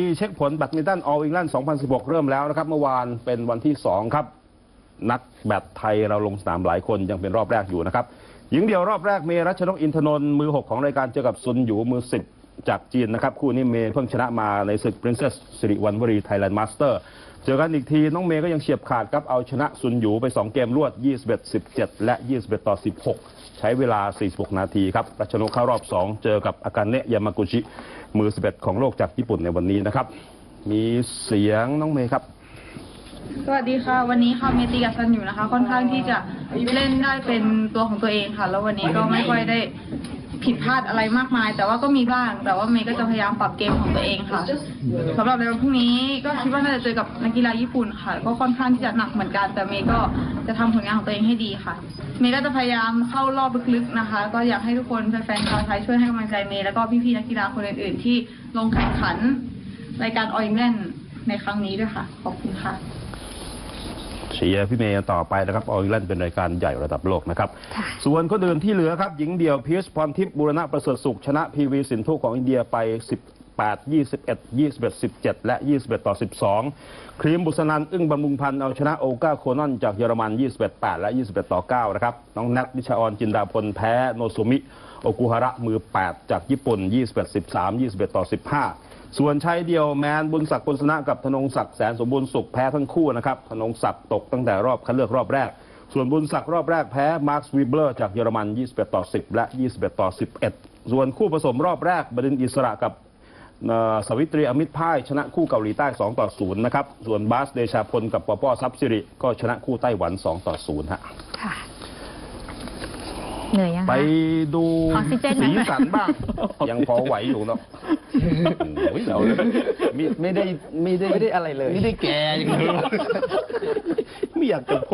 ที่เช็คผลแบดมินตันออลอิงแลนด์2016 เริ่มแล้วนะครับ เมื่อวานเป็นวันที่ 2 ครับ นักแบดไทยเราลงสนามหลายคนยังเป็นรอบแรกอยู่นะครับ หญิงเดียวรอบแรกเมรัชนกอินทนนท์มือ 6 ของรายการเจอกับซุนหยูมือ 10 จากจีนนะครับ คู่นี้เมย์เพิ่งชนะมาในศึก Princess สิริวัณวรีไทยแลนด์มาสเตอร์เจอกันอีกที น้องเมย์ก็ยังเฉียบขาดครับเอาชนะซุนหยูไป 2 เกมรวด 21 17 และ 21 ต่อ 16 ใช้เวลา 46 นาทีครับรัชนกเข้ารอบ 2 เจอกับอากาเนะยามากุชิ มือ 11 ของโลกจากญี่ปุ่นในวันนี้นะครับ มีเสียงน้องเมย์ครับ สวัสดีค่ะ วันนี้ค่ะเมตีกับซันอยู่นะคะ ค่อนข้างที่จะเล่นได้เป็นตัวของตัวเองค่ะ แล้ววันนี้ก็ไม่ค่อยได้ ผิดพลาดอะไรมากมาย แต่ว่าก็มีบ้าง แต่ว่าเมย์ก็จะพยายามปรับเกมของตัวเองค่ะสำหรับในวันพรุ่งนี้ก็คิดว่าน่าจะเจอกับนักกีฬาญี่ปุ่นค่ะ ก็ค่อนข้างที่จะหนักเหมือนกัน แต่เมย์ก็จะทำผลงานของตัวเองให้ดีค่ะ เมย์ก็จะพยายามเข้ารอบลึกๆนะคะ ก็อยากให้ทุกคนแฟนๆชาวไทยช่วยให้กำลังใจเมย์แล้วก็พี่ๆนักกีฬาคนอื่นๆที่ลงแข่งขันรายการออยแลนในครั้งนี้ด้วยค่ะ ขอบคุณค่ะ เชียร์พี่เมย์ต่อไปนะครับออ l แลนด์เป็นรายการใหญ่ระดับโลกนะครับ ส่วนคนอื่นที่เหลือครับ หญิงเดี่ยวพีชพรทิพย์บุรณะประเสริฐสุข ชนะพีวีสินธุของอินเดียไป 18 21 21 17 และ 21 ต่อ 12 ครีมบุษนันอึ้งบำรุงพันธ์เอาชนะโอก้าโคนันจากเยอรมัน 21 8 และ 21 ต่อ 9 นะครับ น้องแนทนิชาออนจินดาพลแพ้โนซุมิ โอกุฮาระมือ 8 จากญี่ปุ่น 21 13 21 ต่อ 15 ส่วนชายเดียวแมนบุญศักดิ์ปุณสนะกับธนงศักดิ์แสนสมบูรณ์สุขแพ้ทั้งคู่นะครับธนงศักดิ์ตกตั้งแต่รอบคัดเลือกรอบแรก ส่วนบุญศักดิ์รอบแรกแพ้มาร์คสวีเบอร์จากเยอรมัน 21 ต่อ 10 และ 21 ต่อ 11 ส่วนคู่ผสมรอบแรกบดินอิสระกับสวิตรีอมิตรพ่ายชนะคู่เกาหลีใต้ 2 ต่อ 0 นะครับ ส่วนบาสเดชาพลกับปอปอซับซิริก็ชนะคู่ไต้หวัน 2 ต่อ 0 ฮะค่ะ เหนื่อยยังคะ ไปดูออกซิเจนไหม สีสันบ้าง ยังพอไหวอยู่เนาะโอ้ยเราไม่ไม่ได้ไม่ได้ไม่ได้อะไรเลย ไม่ได้แก่อย่างนี้ไม่อยากจะพูด